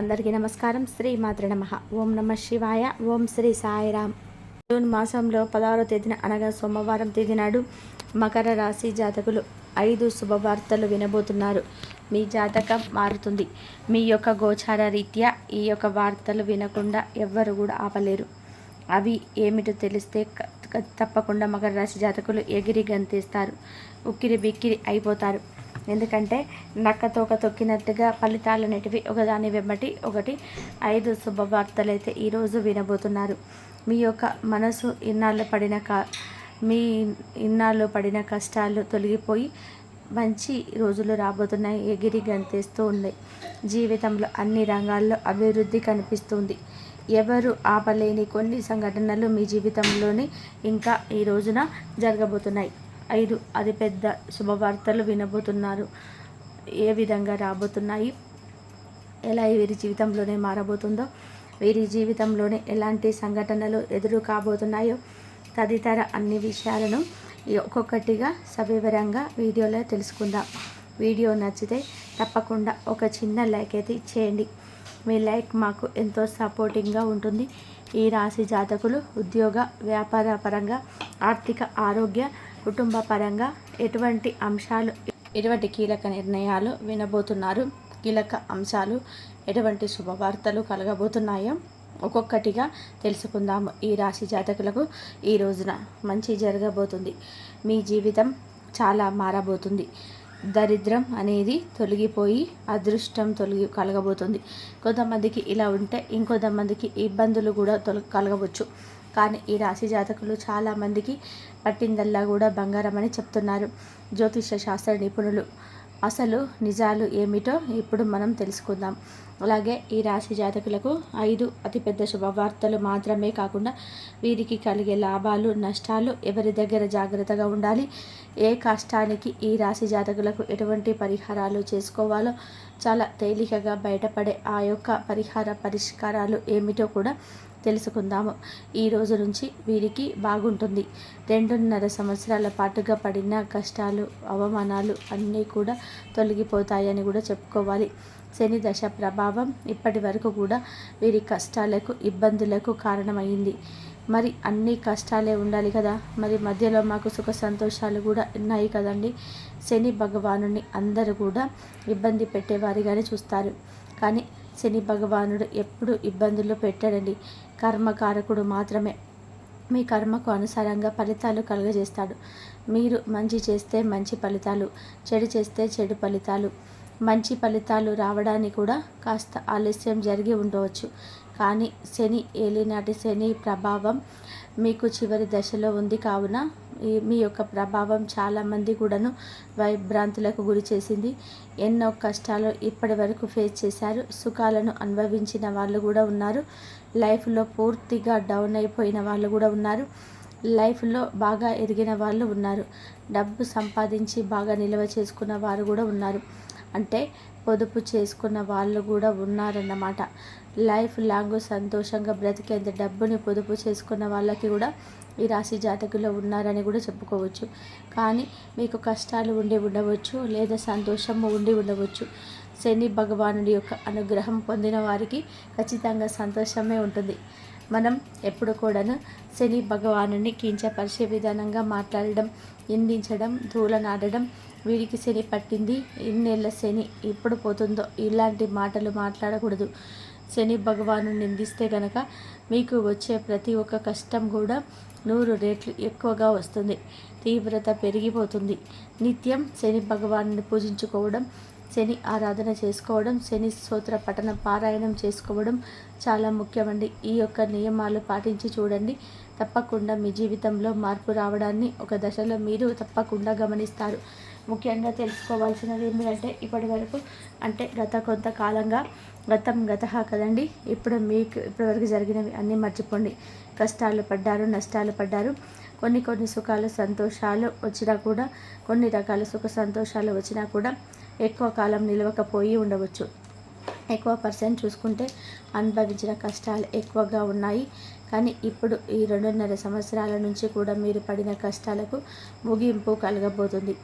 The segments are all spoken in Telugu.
అందరికీ నమస్కారం. శ్రీ మాతృ నమ. ఓం నమ శివాయ. ఓం శ్రీ సాయిరామ్ జూన్ మాసంలో పదహారో తేదీన అనగా సోమవారం తేదీ నాడు మకర రాశి జాతకులు ఐదు శుభవార్తలు వినబోతున్నారు. మీ జాతకం మారుతుంది. మీ యొక్క గోచార రీత్యా ఈ యొక్క వార్తలు వినకుండా ఎవ్వరు కూడా ఆపలేరు. అవి ఏమిటో తెలిస్తే తప్పకుండా మకర రాశి జాతకులు ఎగిరి గంతేస్తారు. ఉక్కిరి బిక్కిరి అయిపోతారు. ఎందుకంటే నక్క తోక తొక్కినట్టుగా ఫలితాలు అనేటివి ఒకదాని వెంబటి ఒకటి. ఐదు శుభవార్తలు అయితే ఈరోజు వినబోతున్నారు. మీ యొక్క మనసు ఇన్నాళ్ళు పడిన కా మీ ఇన్నాళ్ళు పడిన కష్టాలు తొలగిపోయి మంచి రోజులు రాబోతున్నాయి. ఎగిరి గంతేస్తూ ఉన్నాయి జీవితంలో అన్ని రంగాల్లో అభివృద్ధి కనిపిస్తుంది. ఎవరు ఆపలేని కొన్ని సంఘటనలు మీ జీవితంలోని ఇంకా ఈ రోజున జరగబోతున్నాయి. ఐదు. అతిపెద్ద శుభవార్తలు వినబోతున్నారు. ఏ విధంగా రాబోతున్నాయి? ఎలా వీరి జీవితంలోనే మారబోతుందో? వీరి జీవితంలోనే ఎలాంటి సంఘటనలు ఎదురు కాబోతున్నాయో? తదితర అన్ని విషయాలను ఒక్కొక్కటిగా సవివరంగా వీడియోలో తెలుసుకుందాం. వీడియో నచ్చితే తప్పకుండా ఒక చిన్న లైక్ అయితే ఇచ్చేయండి. మీ లైక్ మాకు ఎంతో సపోర్టింగ్గా ఉంటుంది. ఈ రాశి జాతకులు ఉద్యోగ వ్యాపార పరంగా ఆర్థిక ఆరోగ్య కుటుంబ పరంగా ఎటువంటి అంశాలు ఎటువంటి కీలక నిర్ణయాలు వినబోతున్నారు? కీలక అంశాలు ఎటువంటి శుభవార్తలు కలగబోతున్నాయో ఒక్కొక్కటిగా తెలుసుకుందాము. ఈ రాశి జాతకులకు ఈ రోజున మంచి జరగబోతుంది. మీ జీవితం చాలా మారబోతుంది. దరిద్రం అనేది తొలగిపోయి అదృష్టం తొలగి కలగబోతుంది. కొంతమందికి ఇలా ఉంటే ఇంకొంతమందికి ఇబ్బందులు కూడా తొలగ కలగవచ్చు. కానీ ఈ రాశి జాతకులు చాలామందికి పట్టిందల్లా కూడా బంగారం అని చెప్తున్నారు జ్యోతిష శాస్త్ర నిపుణులు. అసలు నిజాలు ఏమిటో ఇప్పుడు మనం తెలుసుకుందాం. అలాగే ఈ రాశి జాతకులకు ఐదు అతిపెద్ద శుభవార్తలు మాత్రమే కాకుండా వీరికి కలిగే లాభాలు నష్టాలు ఎవరి దగ్గర జాగ్రత్తగా ఉండాలి? ఏ కష్టానికి ఈ రాశి జాతకులకు ఎటువంటి పరిహారాలు చేసుకోవాలో చాలా తేలికగా బయటపడే ఆ యొక్క పరిహార పరిష్కారాలు ఏమిటో కూడా తెలుసుకుందాము. ఈ రోజు నుంచి వీరికి బాగుంటుంది. రెండున్నర సంవత్సరాల పాటుగా పడిన కష్టాలు అవమానాలు అన్నీ కూడా తొలగిపోతాయని కూడా చెప్పుకోవాలి. శని దశ ప్రభావం ఇప్పటి వరకు కూడా వీరి కష్టాలకు ఇబ్బందులకు కారణమైంది. మరి అన్ని కష్టాలే ఉండాలి కదా? మరి మధ్యలో మాకు సుఖ సంతోషాలు కూడా ఉన్నాయి కదండి? శని భగవానుని అందరూ కూడా ఇబ్బంది పెట్టేవారిగానే చూస్తారు. కానీ శని భగవానుడు ఎప్పుడు ఇబ్బందులు పెట్టాడండి. కర్మకారకుడు మాత్రమే. మీ కర్మకు అనుసారంగా ఫలితాలు కలుగజేస్తాడు. మీరు మంచి చేస్తే మంచి ఫలితాలు చెడు చేస్తే చెడు ఫలితాలు. మంచి ఫలితాలు రావడానికి కూడా కాస్త ఆలస్యం జరిగి ఉండవచ్చు. కానీ శని ఏలినాటి శని ప్రభావం మీకు చివరి దశలో ఉంది కావున మీ యొక్క ప్రభావం చాలామంది కూడాను వైభ్రాంతులకు గురి చేసింది. ఎన్నో కష్టాలు ఇప్పటి వరకు ఫేస్ చేశారు. సుఖాలను అనుభవించిన వాళ్ళు కూడా ఉన్నారు. లైఫ్లో పూర్తిగా డౌన్ అయిపోయిన వాళ్ళు కూడా ఉన్నారు. లైఫ్లో బాగా ఎదిగిన వాళ్ళు ఉన్నారు. డబ్బు సంపాదించి బాగా నిల్వ చేసుకున్న వారు కూడా ఉన్నారు. అంటే పొదుపు చేసుకున్న వాళ్ళు కూడా ఉన్నారన్నమాట. లైఫ్ లాంగ్ సంతోషంగా బ్రతికేంత డబ్బుని పొదుపు చేసుకున్న వాళ్ళకి కూడా ఈ రాశి జాతకులో ఉన్నారని కూడా చెప్పుకోవచ్చు. కానీ మీకు కష్టాలు ఉండి ఉండవచ్చు లేదా సంతోషము ఉండి ఉండవచ్చు. శని భగవానుడి యొక్క అనుగ్రహం పొందిన వారికి ఖచ్చితంగా సంతోషమే ఉంటుంది. మనం ఎప్పుడు కూడాను శని భగవానుని కించపరిచే విధానంగా మాట్లాడడం నిందించడం ధూళనాడడం వీడికి శని పట్టింది ఇన్నేళ్ళ శని ఎప్పుడు పోతుందో ఇలాంటి మాటలు మాట్లాడకూడదు. శని భగవాను నిందిస్తే గనక మీకు వచ్చే ప్రతి ఒక్క కష్టం కూడా నూరు రేట్లు ఎక్కువగా వస్తుంది. తీవ్రత పెరిగిపోతుంది. నిత్యం శని భగవాను పూజించుకోవడం శని ఆరాధన చేసుకోవడం శని స్తోత్ర పఠన పారాయణం చేసుకోవడం చాలా ముఖ్యమండి. ఈ యొక్క నియమాలు పాటించి చూడండి. తప్పకుండా మీ జీవితంలో మార్పు రావడాన్ని ఒక దశలో మీరు తప్పకుండా గమనిస్తారు. ముఖ్యంగా తెలుసుకోవాల్సినది ఏమిటంటే ఇప్పటి వరకు అంటే గత కొంతకాలంగా గతం గత కదండి ఇప్పుడు మీకు ఇప్పటివరకు జరిగినవి అన్నీ మర్చిపోండి. కష్టాలు పడ్డారు నష్టాలు పడ్డారు. కొన్ని కొన్ని సుఖాలు సంతోషాలు వచ్చినా కూడా కొన్ని రకాల సుఖ సంతోషాలు వచ్చినా కూడా ఎక్కువ కాలం నిలవకపోయి ఉండవచ్చు. ఎక్కువ పర్సెంట్ చూసుకుంటే అనుభవించిన కష్టాలు ఎక్కువగా ఉన్నాయి. కానీ ఇప్పుడు ఈ రెండున్నర సంవత్సరాల నుంచి కూడా మీరు పడిన కష్టాలకు ముగింపు కలగబోతుంది.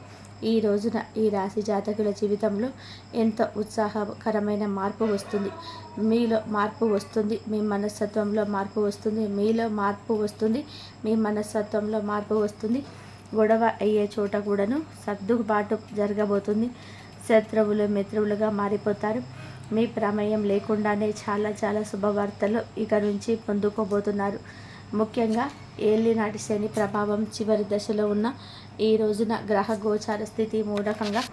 ఈ రోజున ఈ రాశి జాతకుల జీవితంలో ఎంతో ఉత్సాహకరమైన మార్పు వస్తుంది. మీలో మార్పు వస్తుంది. మీ మనస్తత్వంలో మార్పు వస్తుంది. మీలో మార్పు వస్తుంది. మీ మనస్తత్వంలో మార్పు వస్తుంది. గొడవ అయ్యే చోట కూడాను సర్దుబాటు జరగబోతుంది. శత్రువులు మిత్రువులుగా మారిపోతారు. మీ ప్రమేయం లేకుండానే చాలా చాలా శుభవార్తలు ఇక నుంచి పొందుకోబోతున్నారు. ముఖ్యంగా ఏలినాటి శని ప్రభావం చివరి దశలో ఉన్న ఈ రోజున గ్రహ గోచార స్థితి మూడకంగా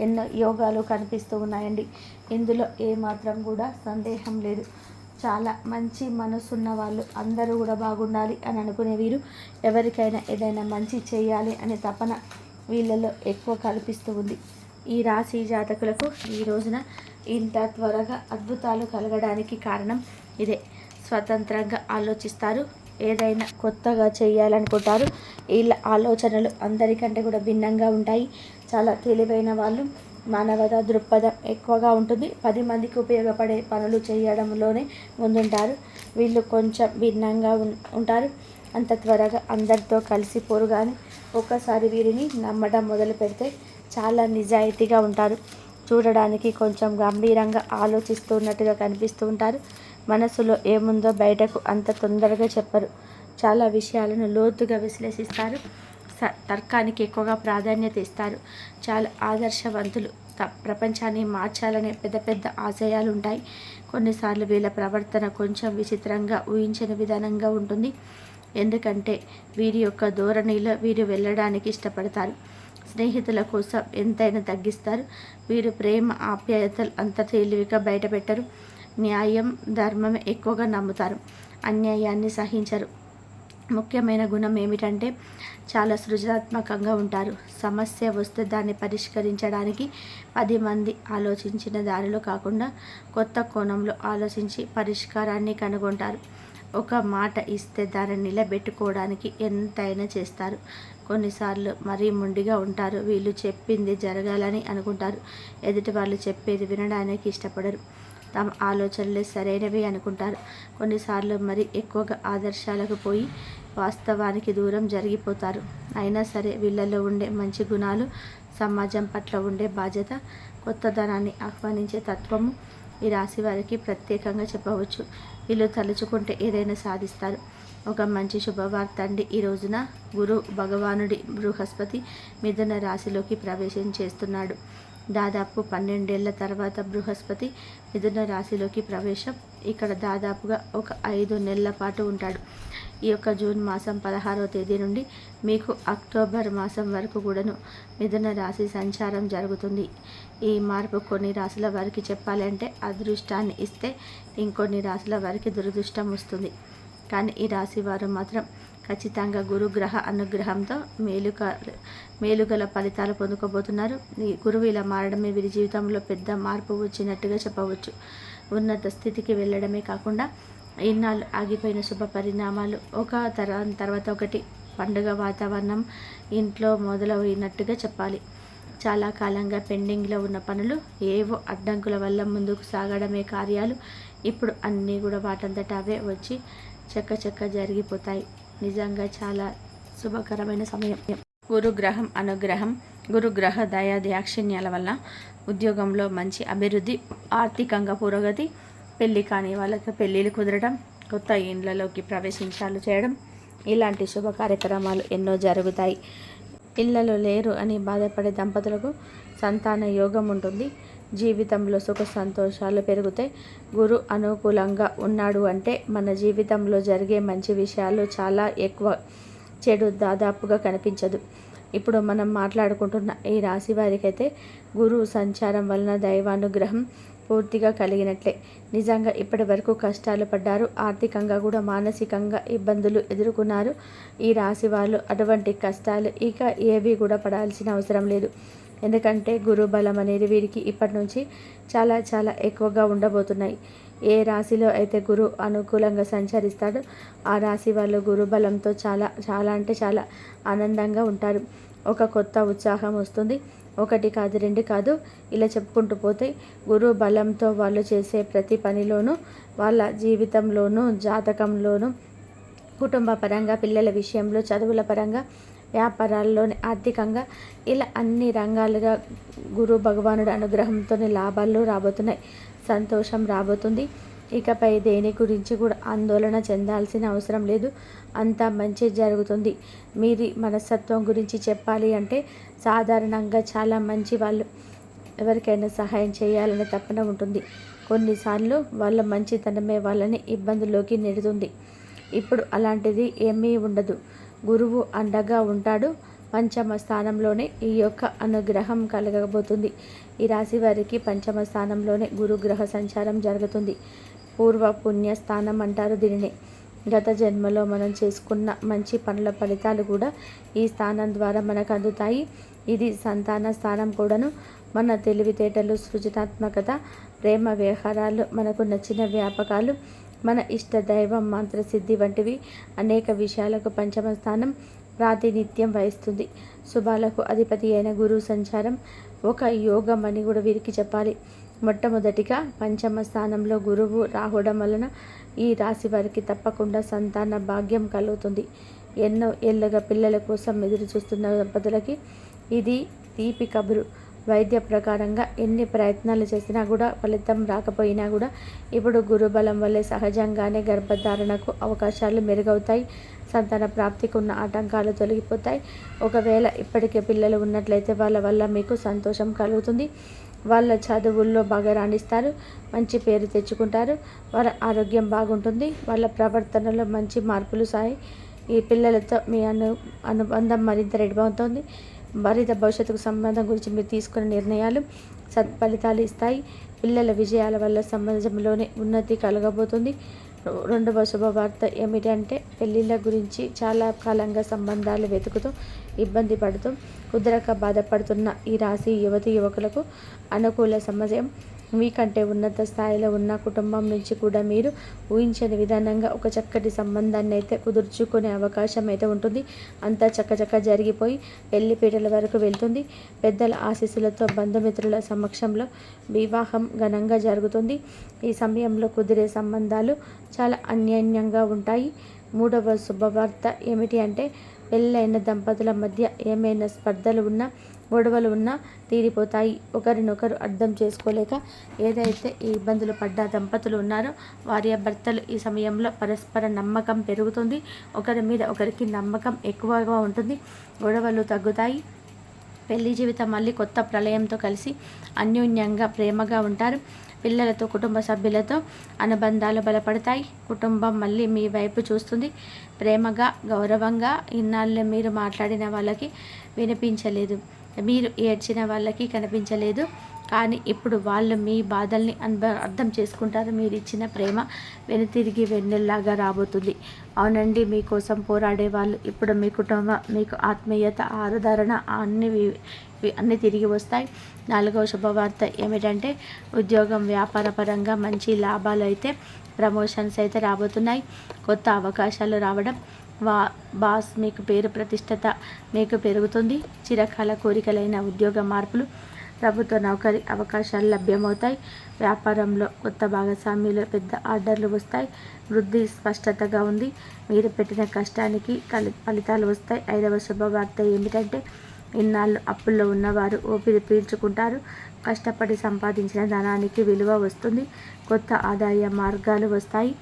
ఎన్నో యోగాలు కనిపిస్తూ ఉన్నాయండి. ఇందులో ఏమాత్రం కూడా సందేహం లేదు. చాలా మంచి మనసున్న వాళ్ళు అందరూ కూడా బాగుండాలి అని అనుకునే వీరు ఎవరికైనా ఏదైనా మంచి చేయాలి అనే తపన వీళ్ళలో ఎక్కువ కల్పిస్తూ ఉంది. ఈ రాశి జాతకులకు ఈ రోజున ఇంత త్వరగా అద్భుతాలు కలగడానికి కారణం ఇదే. స్వతంత్రంగా ఆలోచిస్తారు. ఏదైనా కొత్తగా చేయాలనుకుంటారు వీళ్ళ ఆలోచనలు అందరికంటే కూడా భిన్నంగా ఉంటాయి. చాలా తెలివైన వాళ్ళు మానవత దృక్పథం ఎక్కువగా ఉంటుంది. పది మందికి ఉపయోగపడే పనులు చేయడంలోనే ముందుంటారు. వీళ్ళు కొంచెం భిన్నంగా ఉంటారు. అంత త్వరగా అందరితో కలిసిపోరు కానీ ఒక్కసారి వీరిని నమ్మడం మొదలు పెడితే చాలా నిజాయితీగా ఉంటారు. చూడడానికి కొంచెం గంభీరంగా ఆలోచిస్తున్నట్టుగా కనిపిస్తూ ఉంటారు. మనసులో ఏముందో బయటకు అంత తొందరగా చెప్పరు. చాలా విషయాలను లోతుగా విశ్లేషిస్తారు. స తర్కానికి ఎక్కువగా ప్రాధాన్యత ఇస్తారు. చాలా ఆదర్శవంతులు. త ప్రపంచాన్ని మార్చాలనే పెద్ద పెద్ద ఆశయాలు ఉంటాయి కొన్నిసార్లు వీళ్ళ ప్రవర్తన కొంచెం విచిత్రంగా ఊహించని విధానంగా ఉంటుంది. ఎందుకంటే వీరి యొక్క ధోరణిలో వీరు వెళ్ళడానికి ఇష్టపడతారు. స్నేహితుల కోసం ఎంతైనా తగ్గిస్తారు. వీరు ప్రేమ ఆప్యాయతలు అంత తేలివిగా బయటపెట్టరు. న్యాయం ధర్మం ఎక్కువగా నమ్ముతారు. అన్యాయాన్ని సహించరు. ముఖ్యమైన గుణం ఏమిటంటే చాలా సృజనాత్మకంగా ఉంటారు. సమస్య వస్తే దాన్ని పరిష్కరించడానికి పది మంది ఆలోచించిన దారిలో కాకుండా కొత్త కోణంలో ఆలోచించి పరిష్కారాన్ని కనుగొంటారు. ఒక మాట ఇస్తే దాన్ని నిలబెట్టుకోవడానికి ఎంతైనా చేస్తారు. కొన్నిసార్లు మరీ మొండిగా ఉంటారు. వీళ్ళు చెప్పింది జరగాలని అనుకుంటారు. ఎదుటి వాళ్ళు చెప్పేది వినడానికి ఇష్టపడరు. తమ ఆలోచనలే సరైనవి అనుకుంటారు. కొన్నిసార్లు మరి ఎక్కువగా ఆదర్శాలకు పోయి వాస్తవానికి దూరం జరిగిపోతారు. అయినా సరే వీళ్ళలో ఉండే మంచి గుణాలు సమాజం పట్ల ఉండే బాధ్యత కొత్తదనాన్ని ఆహ్వానించే తత్వము ఈ రాశి వారికి ప్రత్యేకంగా చెప్పవచ్చు. వీళ్ళు తలుచుకుంటే ఏదైనా సాధిస్తారు. ఒక మంచి శుభవార్త అండి ఈ రోజున. గురు భగవానుడి బృహస్పతి మిథున రాశిలోకి ప్రవేశం చేస్తున్నాడు. దాదాపు పన్నెండేళ్ళ తర్వాత బృహస్పతి మిథున రాశిలోకి ప్రవేశం. ఇక్కడ దాదాపుగా ఒక ఐదు నెలల పాటు ఉంటాడు. ఈ యొక్క జూన్ మాసం పదహారవ తేదీ నుండి మీకు అక్టోబర్ మాసం వరకు కూడాను మిథున రాశి సంచారం జరుగుతుంది. ఈ మార్పు కొన్ని రాశుల వారికి చెప్పాలంటే అదృష్టాన్ని ఇస్తే ఇంకొన్ని రాశుల వారికి దురదృష్టం వస్తుంది. కానీ ఈ రాశి వారు మాత్రం ఖచ్చితంగా గురుగ్రహ అనుగ్రహంతో మేలుక మేలుగల ఫలితాలు పొందుకోబోతున్నారు. ఈ గురువు ఇలా మారడమే వీరి జీవితంలో పెద్ద మార్పు వచ్చినట్టుగా చెప్పవచ్చు. ఉన్నత స్థితికి వెళ్ళడమే కాకుండా ఇన్నాళ్ళు ఆగిపోయిన శుభ పరిణామాలు ఒక తర తర్వాత ఒకటి పండుగ వాతావరణం ఇంట్లో మొదలైనట్టుగా చెప్పాలి. చాలా కాలంగా పెండింగ్లో ఉన్న పనులు ఏవో అడ్డంకుల వల్ల ముందుకు సాగడమే కార్యాలు. ఇప్పుడు అన్నీ కూడా వాటంతట అవే వచ్చి చక్క చక్క జరిగిపోతాయి. నిజంగా చాలా శుభకరమైన సమయం. గురుగ్రహం అనుగ్రహం గురుగ్రహ దయా దాక్షిణ్యాల వల్ల ఉద్యోగంలో మంచి అభివృద్ధి ఆర్థికంగా పురోగతి పెళ్ళి కాని వాళ్ళకి పెళ్ళిళ్ళు కుదరడం కొత్త ఇండ్లలోకి ప్రవేశించాలు చేయడం ఇలాంటి శుభ కార్యక్రమాలు ఎన్నో జరుగుతాయి. ఇళ్ళలో లేరు అని బాధపడే దంపతులకు సంతాన యోగం ఉంటుంది. జీవితంలో సుఖ సంతోషాలు పెరుగుతాయి. గురు అనుకూలంగా ఉన్నాడు అంటే మన జీవితంలో జరిగే మంచి విషయాలు చాలా ఎక్కువ చెడు దాదాపుగా కనిపించదు. ఇప్పుడు మనం మాట్లాడుకుంటున్న ఈ రాశి వారికైతే గురువు సంచారం వలన దైవానుగ్రహం పూర్తిగా కలిగినట్లే. నిజంగా ఇప్పటి వరకు కష్టాలు పడ్డారు ఆర్థికంగా కూడా మానసికంగా ఇబ్బందులు ఎదుర్కొన్నారు. ఈ రాశి వాళ్ళు అటువంటి కష్టాలు ఇక ఏవి కూడా పడాల్సిన అవసరం లేదు. ఎందుకంటే గురు బలం అనేది వీరికి ఇప్పటి నుంచి చాలా చాలా ఎక్కువగా ఉండబోతున్నాయి. ఏ రాశిలో అయితే గురు అనుకూలంగా సంచరిస్తాడో ఆ రాశి వాళ్ళు గురు బలంతో చాలా చాలా అంటే చాలా ఆనందంగా ఉంటారు. ఒక కొత్త ఉత్సాహం వస్తుంది. ఒకటి కాదు రెండు కాదు ఇలా చెప్పుకుంటూ పోతే గురు బలంతో వాళ్ళు చేసే ప్రతి పనిలోనూ వాళ్ళ జీవితంలోనూ జాతకంలోనూ కుటుంబ పరంగా పిల్లల విషయంలో చదువుల పరంగా వ్యాపారాల్లోని ఆర్థికంగా ఇలా అన్ని రంగాలుగా గురు భగవానుడు అనుగ్రహంతోనే లాభాలు రాబోతున్నాయి. సంతోషం రాబోతుంది. ఇకపై దేని గురించి కూడా ఆందోళన చెందాల్సిన అవసరం లేదు. అంతా మంచి జరుగుతుంది. మీది మనస్తత్వం గురించి చెప్పాలి అంటే సాధారణంగా చాలా మంచి వాళ్ళు ఎవరికైనా సహాయం చేయాలనే తప్పన ఉంటుంది. కొన్నిసార్లు వాళ్ళ మంచితనమే వాళ్ళని ఇబ్బందుల్లోకి నెడుతుంది. ఇప్పుడు అలాంటిది ఏమీ ఉండదు. గురువు అండగా ఉంటాడు. పంచమ స్థానంలోనే ఈ యొక్క అనుగ్రహం కలగబోతుంది. ఈ రాశి వారికి పంచమ స్థానంలోనే గురుగ్రహ సంచారం జరుగుతుంది. పూర్వ పుణ్య స్థానం అంటారు దీనిని. గత జన్మలో మనం చేసుకున్న మంచి పనుల ఫలితాలు కూడా ఈ స్థానం ద్వారా మనకు అందుతాయి. ఇది సంతాన స్థానం కూడాను. మన తెలివితేటలు సృజనాత్మకత ప్రేమ వ్యవహారాలు మనకు నచ్చిన వ్యాపకాలు మన ఇష్ట దైవం మంత్రసిద్ధి వంటివి అనేక విషయాలకు పంచమ స్థానం ప్రాతినిధ్యం వహిస్తుంది. శుభాలకు అధిపతి అయిన గురువు సంచారం ఒక యోగం అని కూడా వీరికి చెప్పాలి. మొట్టమొదటిగా పంచమ స్థానంలో గురువు రావడం వలన ఈ రాశి వారికి తప్పకుండా సంతాన భాగ్యం కలుగుతుంది. ఎన్నో ఏళ్ళగా పిల్లల కోసం ఎదురు చూస్తున్న దంపతులకి ఇది తీపి కబురు వైద్య ప్రకారంగా ఎన్ని ప్రయత్నాలు చేసినా కూడా ఫలితం రాకపోయినా కూడా ఇప్పుడు గురుబలం వల్లే సహజంగానే గర్భధారణకు అవకాశాలు మెరుగవుతాయి. సంతాన ప్రాప్తికి ఉన్న ఆటంకాలు తొలగిపోతాయి. ఒకవేళ ఇప్పటికే పిల్లలు ఉన్నట్లయితే వాళ్ళ వల్ల మీకు సంతోషం కలుగుతుంది. వాళ్ళ చదువుల్లో బాగా రాణిస్తారు. మంచి పేరు తెచ్చుకుంటారు. వాళ్ళ ఆరోగ్యం బాగుంటుంది. వాళ్ళ ప్రవర్తనలో మంచి మార్పులు సాయి. ఈ పిల్లలతో మీ అను అనుబంధం మరింత రెడబవుతుంది భారత భవిష్యత్తుకు సంబంధం గురించి మీరు తీసుకునే నిర్ణయాలు సత్ఫలితాలు ఇస్తాయి. పిల్లల విజయాల వల్ల సమాజంలోనే ఉన్నతి కలగబోతుంది. రెండవ శుభవార్త ఏమిటంటే పెళ్ళిళ్ళ గురించి చాలా కాలంగా సంబంధాలు వెతుకుతూ ఇబ్బంది పడుతూ కుదరక బాధపడుతున్న ఈ రాశి యువతి యువకులకు అనుకూల సమయం. మీకంటే ఉన్నత స్థాయిలో ఉన్న కుటుంబం నుంచి కూడా మీరు ఊహించని విధానంగా ఒక చక్కటి సంబంధాన్ని అయితే కుదుర్చుకునే అవకాశం అయితే ఉంటుంది. అంతా చక్కచక్క జరిగిపోయి పెళ్ళిపీటల వరకు వెళ్తుంది. పెద్దల ఆశీస్సులతో బంధుమిత్రుల సమక్షంలో వివాహం ఘనంగా జరుగుతుంది. ఈ సమయంలో కుదిరే సంబంధాలు చాలా అన్యోన్యంగా ఉంటాయి. మూడవ శుభవార్త ఏమిటి అంటే పెళ్ళైన దంపతుల మధ్య ఏమైనా స్పర్ధలు ఉన్నా గొడవలు ఉన్నా తీరిపోతాయి. ఒకరినొకరు అర్థం చేసుకోలేక ఏదైతే ఈ ఇబ్బందులు పడ్డ దంపతులు ఉన్నారో వారి భర్తలు ఈ సమయంలో పరస్పర నమ్మకం పెరుగుతుంది. ఒకరి మీద ఒకరికి నమ్మకం ఎక్కువగా ఉంటుంది. గొడవలు తగ్గుతాయి. పెళ్ళి జీవితం మళ్ళీ కొత్త ప్రళయంతో కలిసి అన్యోన్యంగా ప్రేమగా ఉంటారు. పిల్లలతో కుటుంబ సభ్యులతో అనుబంధాలు బలపడతాయి. కుటుంబం మళ్ళీ మీ వైపు చూస్తుంది. ప్రేమగా గౌరవంగా ఇన్నాళ్ళు మీరు మాట్లాడిన వాళ్ళకి వినిపించలేదు. మీరు ఏడ్చిన వాళ్ళకి కనిపించలేదు. కానీ ఇప్పుడు వాళ్ళు మీ బాధల్ని అర్థం చేసుకుంటారు. మీరు ఇచ్చిన ప్రేమ వెనుతిరిగి వెన్నెల్లాగా రాబోతుంది. అవునండి మీకోసం పోరాడే వాళ్ళు ఇప్పుడు మీ కుటుంబం మీకు ఆత్మీయత ఆరాధన అన్ని అన్నీ తిరిగి వస్తాయి. నాలుగవ శుభవార్త ఏమిటంటే ఉద్యోగం వ్యాపార పరంగా మంచి లాభాలు అయితే ప్రమోషన్స్ అయితే రాబోతున్నాయి. కొత్త అవకాశాలు రావడం వా బాస్ మీకు పేరు ప్రతిష్టత మీకు పెరుగుతుంది. చిరకాల కోరికలైన ఉద్యోగ మార్పులు ప్రభుత్వ నౌకరీ అవకాశాలు లభ్యమవుతాయి. వ్యాపారంలో కొత్త భాగస్వామ్యులు పెద్ద ఆర్డర్లు వస్తాయి. వృద్ధి స్పష్టతగా ఉంది. మీరు పెట్టిన కష్టానికి ఫలితాలు వస్తాయి. ఐదవ శుభవార్త ఏమిటంటే ఇన్నాళ్ళు అప్పుల్లో ఉన్నవారు ఊపిరి పీల్చుకుంటారు. కష్టపడి సంపాదించిన ధనానికి విలువ వస్తుంది. కొత్త ఆదాయ మార్గాలు వస్తాయి.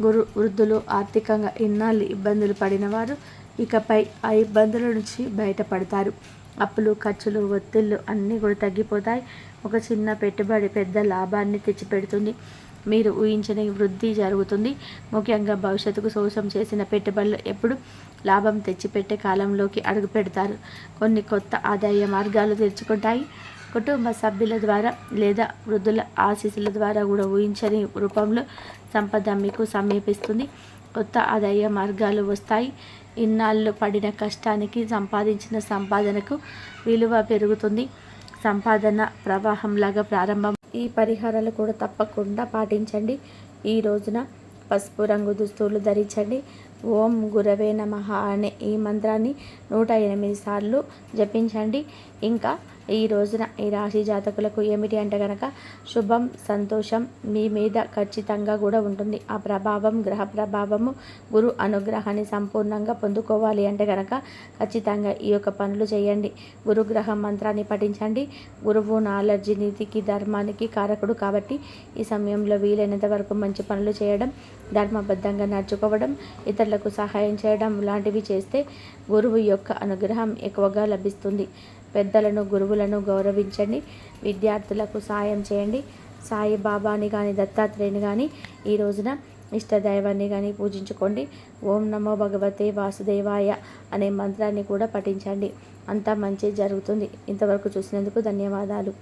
గురు వృద్ధులు ఆర్థికంగా ఇన్నాళ్ళు ఇబ్బందులు పడినవారు ఇకపై ఆ ఇబ్బందుల నుంచి బయటపడతారు. అప్పులు ఖర్చులు ఒత్తిళ్ళు అన్నీ కూడా తగ్గిపోతాయి. ఒక చిన్న పెట్టుబడి పెద్ద లాభాన్ని తెచ్చిపెడుతుంది. మీరు ఊహించని వృద్ధి జరుగుతుంది. ముఖ్యంగా భవిష్యత్తుకు సోసం చేసిన పెట్టుబడులు ఎప్పుడు లాభం తెచ్చిపెట్టే కాలంలోకి అడుగు పెడతారు కొన్ని కొత్త ఆదాయ మార్గాలు తెరుచుకుంటాయి. కుటుంబ సభ్యుల ద్వారా లేదా వృద్ధుల ఆశీస్సుల ద్వారా కూడా ఊహించని రూపంలో సంపద మీకు సమీపిస్తుంది. కొత్త ఆదాయ మార్గాలు వస్తాయి. ఇన్నాళ్ళు పడిన కష్టానికి సంపాదించిన సంపాదనకు విలువ పెరుగుతుంది. సంపాదన ప్రవాహంలాగా ప్రారంభం. ఈ పరిహారాలు కూడా తప్పకుండా పాటించండి. ఈ రోజున పసుపు రంగు దుస్తులు ధరించండి. ఓం గురవే నమ అనే ఈ మంత్రాన్ని నూట ఎనిమిది సార్లు జపించండి. ఇంకా ఈ రోజున ఈ రాశి జాతకులకు ఏమిటి అంటే కనుక శుభం సంతోషం మీ మీద ఖచ్చితంగా కూడా ఉంటుంది. ఆ ప్రభావం గ్రహ ప్రభావము గురు అనుగ్రహాన్ని సంపూర్ణంగా పొందుకోవాలి అంటే కనుక ఖచ్చితంగా ఈ యొక్క పనులు చేయండి. గురుగ్రహ మంత్రాన్ని పఠించండి. గురువు నాలెడ్జి నీతికి ధర్మానికి కారకుడు కాబట్టి ఈ సమయంలో వీలైనంత వరకు మంచి పనులు చేయడం ధర్మబద్ధంగా నడుచుకోవడం ఇతరులకు సహాయం చేయడం లాంటివి చేస్తే గురువు యొక్క అనుగ్రహం ఎక్కువగా లభిస్తుంది. పెద్దలను గురువులను గౌరవించండి. విద్యార్థులకు సాయం చేయండి. సాయిబాబాని కానీ దత్తాత్రేయుని కానీ ఈ రోజున ఇష్టదైవాన్ని కానీ పూజించుకోండి. ఓం నమో భగవతే వాసుదేవాయ అనే మంత్రాన్ని కూడా పఠించండి. అంతా మంచి జరుగుతుంది. ఇంతవరకు చూసినందుకు ధన్యవాదాలు.